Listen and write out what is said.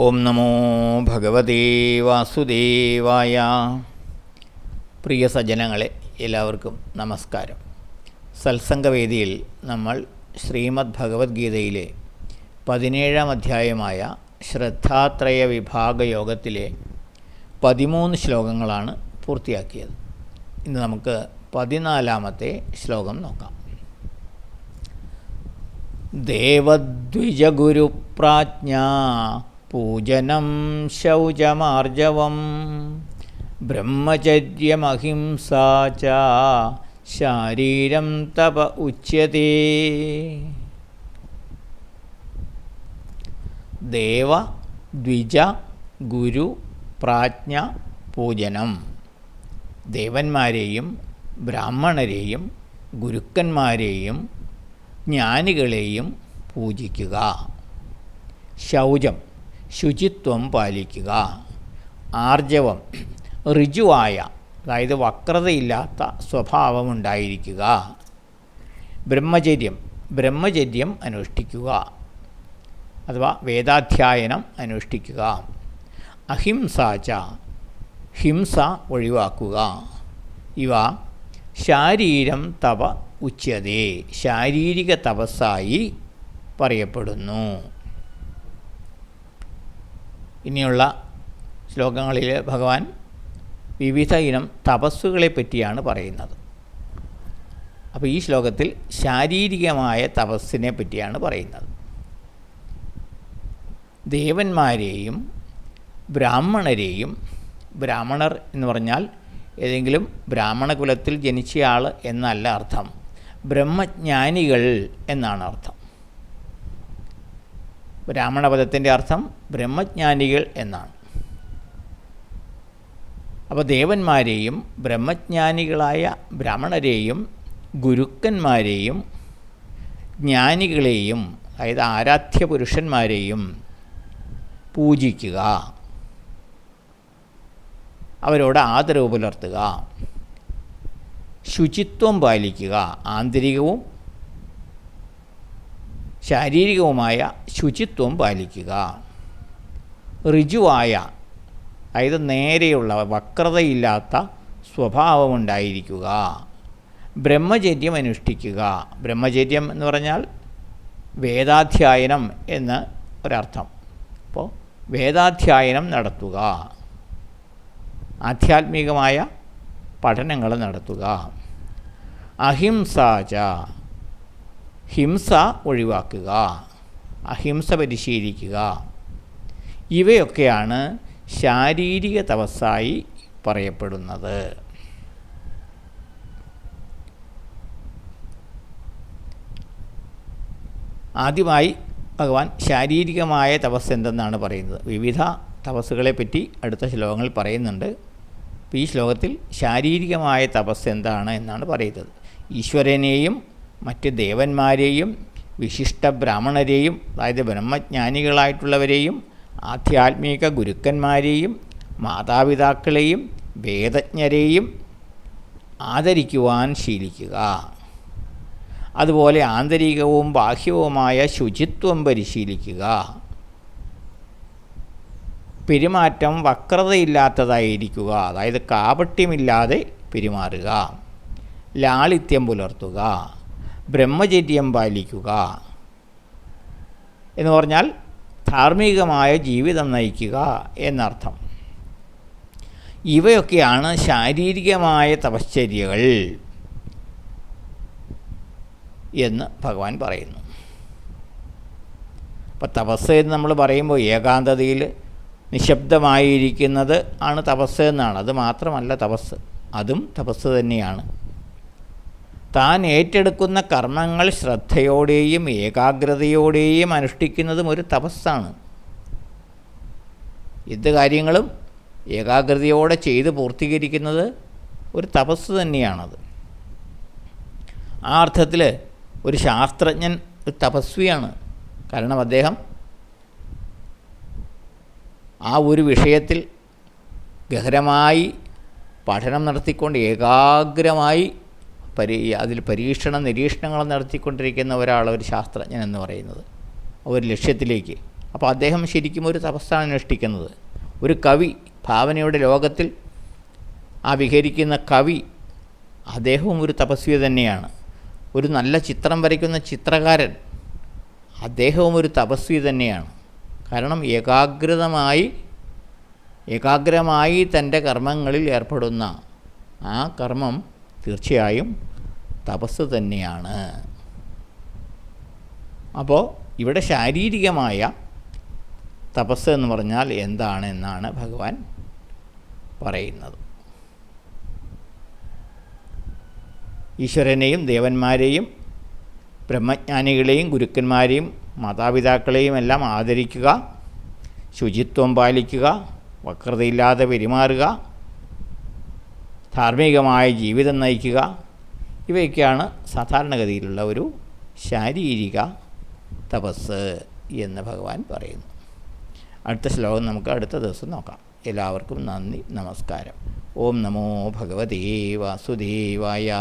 ഓം നമോ ഭഗവതേ വാസുദേവായ. പ്രിയ സജ്ജനങ്ങളെ എല്ലാവർക്കും നമസ്കാരം. സത്സംഗവേദിയിൽ നമ്മൾ ശ്രീമദ് ഭഗവത്ഗീതയിലെ പതിനേഴാം അധ്യായമായ ശ്രദ്ധാത്രയ വിഭാഗ യോഗത്തിലെ പതിമൂന്ന് ശ്ലോകങ്ങളാണ് പൂർത്തിയാക്കിയത്. ഇന്ന് നമുക്ക് പതിനാലാമത്തെ ശ്ലോകം നോക്കാം. ദേവദ്വിജഗുരുപ്രാജ്ഞ പൂജനം ശൗചമാർജവം ബ്രഹ്മചര്യമഹിംസ ശാരീരം തപ ഉച്യത്തെ ദേവ ദ്വിജ ഗുരു പ്രാജ്ഞ പൂജനം ദേവന്മാരെയും ബ്രാഹ്മണരെയും ഗുരുക്കന്മാരെയും ജ്ഞാനികളെയും പൂജിക്കുക। ശൗചം ശുചിത്വം പാലിക്കുക. ആർജവം ഋജുവായ അതായത് വക്രതയില്ലാത്ത സ്വഭാവമുണ്ടായിരിക്കുക ബ്രഹ്മചര്യം ബ്രഹ്മചര്യം അനുഷ്ഠിക്കുക. അഥവാ വേദാധ്യായനം അനുഷ്ഠിക്കുക. അഹിംസാച ഹിംസ ഒഴിവാക്കുക. ഇവ ശാരീരം തപ ഉച്ചതേ ശാരീരിക തപസ്സായി പറയപ്പെടുന്നു. ഇനിയുള്ള ശ്ലോകങ്ങളിൽ ഭഗവാൻ വിവിധ ഇനം തപസ്സുകളെ പറ്റിയാണ് പറയുന്നത്. അപ്പോൾ ഈ ശ്ലോകത്തിൽ ശാരീരികമായ തപസ്സിനെ പറ്റിയാണ് പറയുന്നത്. ദേവന്മാരെയും ബ്രാഹ്മണരെയും ബ്രാഹ്മണർ എന്ന് പറഞ്ഞാൽ ഏതെങ്കിലും ബ്രാഹ്മണ കുലത്തിൽ ജനിച്ചയാൾ എന്നല്ല അർത്ഥം. ബ്രഹ്മജ്ഞാനികൾ എന്നാണ് അർത്ഥം. ബ്രാഹ്മണപദത്തിന്റെ അർത്ഥം ബ്രഹ്മജ്ഞാനികൾ എന്നാണ്. അപ്പോൾ ദേവന്മാരെയും ബ്രഹ്മജ്ഞാനികളായ ബ്രാഹ്മണരെയും ഗുരുക്കന്മാരെയും ജ്ഞാനികളെയും അതായത് ആരാധ്യ പുരുഷന്മാരെയും പൂജിക്കുക. അവരോട് ആദരവ് പുലർത്തുക. ശുചിത്വം പാലിക്കുക. ആന്തരികവും ശാരീരികവുമായ ശുചിത്വം പാലിക്കുക. ഋജുവായ അതായത് നേരെയുള്ള വക്രതയില്ലാത്ത സ്വഭാവമുണ്ടായിരിക്കുക. ബ്രഹ്മചര്യം അനുഷ്ഠിക്കുക. ബ്രഹ്മചര്യം എന്ന് പറഞ്ഞാൽ വേദാധ്യായനം എന്ന് ഒരർത്ഥം. അപ്പോൾ വേദാധ്യായനം നടത്തുക. ആധ്യാത്മികമായ പഠനങ്ങൾ നടത്തുക. അഹിംസാച ഹിംസ ഒഴിവാക്കുക അഹിംസ പരിശീലിക്കുക. ഇവയൊക്കെയാണ് ശാരീരിക തപസ്സായി പറയപ്പെടുന്നത്. ആദ്യമായി ഭഗവാൻ ശാരീരികമായ തപസ് എന്തെന്നാണ് പറയുന്നത്? വിവിധ തപസ്സുകളെപ്പറ്റി അടുത്ത ശ്ലോകങ്ങൾ പറയുന്നുണ്ട്. ഈ ശ്ലോകത്തിൽ ശാരീരികമായ തപസ് എന്താണ് എന്നാണ് പറയുന്നത്. ഈശ്വരനെയും മറ്റ് ദേവന്മാരെയും വിശിഷ്ട ബ്രാഹ്മണരെയും അതായത് ബ്രഹ്മജ്ഞാനികളായിട്ടുള്ളവരെയും ആധ്യാത്മിക ഗുരുക്കന്മാരെയും മാതാപിതാക്കളെയും വേദജ്ഞരെയും ആദരിക്കുവാൻ ശീലിക്കുക. അതുപോലെ ആന്തരികവും ബാഹ്യവുമായ ശുചിത്വം പരിശീലിക്കുക. പെരുമാറ്റം വക്രതയില്ലാത്തതായിരിക്കുക. അതായത് കാപട്യമില്ലാതെ പെരുമാറുക. ലാളിത്യം പുലർത്തുക. ബ്രഹ്മചര്യം പാലിക്കുക എന്ന് പറഞ്ഞാൽ ധാർമ്മികമായ ജീവിതം നയിക്കുക എന്നർത്ഥം. ഇവയൊക്കെയാണ് ശാരീരികമായ തപശ്ചര്യകൾ എന്ന് ഭഗവാൻ പറയുന്നു. അപ്പോൾ തപസ് എന്ന് നമ്മൾ പറയുമ്പോൾ ഏകാന്തതയിൽ നിശബ്ദമായിരിക്കുന്നത് ആണ് തപസ് എന്നാണ്. അത് മാത്രമല്ല തപസ്. അതും തപസ് തന്നെയാണ്. താൻ ഏറ്റെടുക്കുന്ന കർമ്മങ്ങൾ ശ്രദ്ധയോടെയും ഏകാഗ്രതയോടെയും അനുഷ്ഠിക്കുന്നതും ഒരു തപസ്സാണ്. എന്ത് കാര്യങ്ങളും ഏകാഗ്രതയോടെ ചെയ്ത് പൂർത്തീകരിക്കുന്നത് ഒരു തപസ് തന്നെയാണത്. ആ അർത്ഥത്തിൽ ഒരു ശാസ്ത്രജ്ഞൻ ഒരു തപസ്വിയാണ്. കാരണം അദ്ദേഹം ആ ഒരു വിഷയത്തിൽ ഗഹരമായി പഠനം നടത്തിക്കൊണ്ട് ഏകാഗ്രമായി പരി അതിൽ പരീക്ഷണ നിരീക്ഷണങ്ങൾ നടത്തിക്കൊണ്ടിരിക്കുന്ന ഒരാൾ ഒരു ശാസ്ത്രജ്ഞൻ എന്ന് പറയുന്നത്. ഒരു ലക്ഷ്യത്തിലേക്ക്. അപ്പോൾ അദ്ദേഹം ശരിക്കും ഒരു തപസ്സാണ് അനുഷ്ഠിക്കുന്നത്. ഒരു കവി ഭാവനയുടെ ലോകത്തിൽ ആ വിഹരിക്കുന്ന കവി അദ്ദേഹവും ഒരു തപസ്വി തന്നെയാണ്. ഒരു നല്ല ചിത്രം വരയ്ക്കുന്ന ചിത്രകാരൻ അദ്ദേഹവും ഒരു തപസ്വി തന്നെയാണ്. കാരണം ഏകാഗ്രതമായി ഏകാഗ്രമായി തന്റെ കർമ്മങ്ങളിൽ ഏർപ്പെടുന്ന ആ കർമ്മം തീർച്ചയായും തപസ് തന്നെയാണ്. അപ്പോൾ ഇവിടെ ശാരീരികമായ തപസ് എന്ന് പറഞ്ഞാൽ എന്താണ് എന്നാണ് ഭഗവാൻ പറയുന്നത്. ഈശ്വരനെയും ദേവന്മാരെയും ബ്രഹ്മജ്ഞാനികളെയും ഗുരുക്കന്മാരെയും മാതാപിതാക്കളെയും എല്ലാം ആദരിക്കുക ശുചിത്വം പാലിക്കുക വക്രതയില്ലാതെ പെരുമാറുക ധാർമ്മികമായ ജീവിതം നയിക്കുക. ഇവയൊക്കെയാണ് സാധാരണഗതിയിലുള്ള ഒരു ശാരീരിക തപസ് എന്ന് ഭഗവാൻ പറയുന്നു. അടുത്ത ശ്ലോകം നമുക്ക് അടുത്ത ദിവസം നോക്കാം. എല്ലാവർക്കും നന്ദി നമസ്കാരം. ഓം നമോ ഭഗവതേ വാസുദേവായ.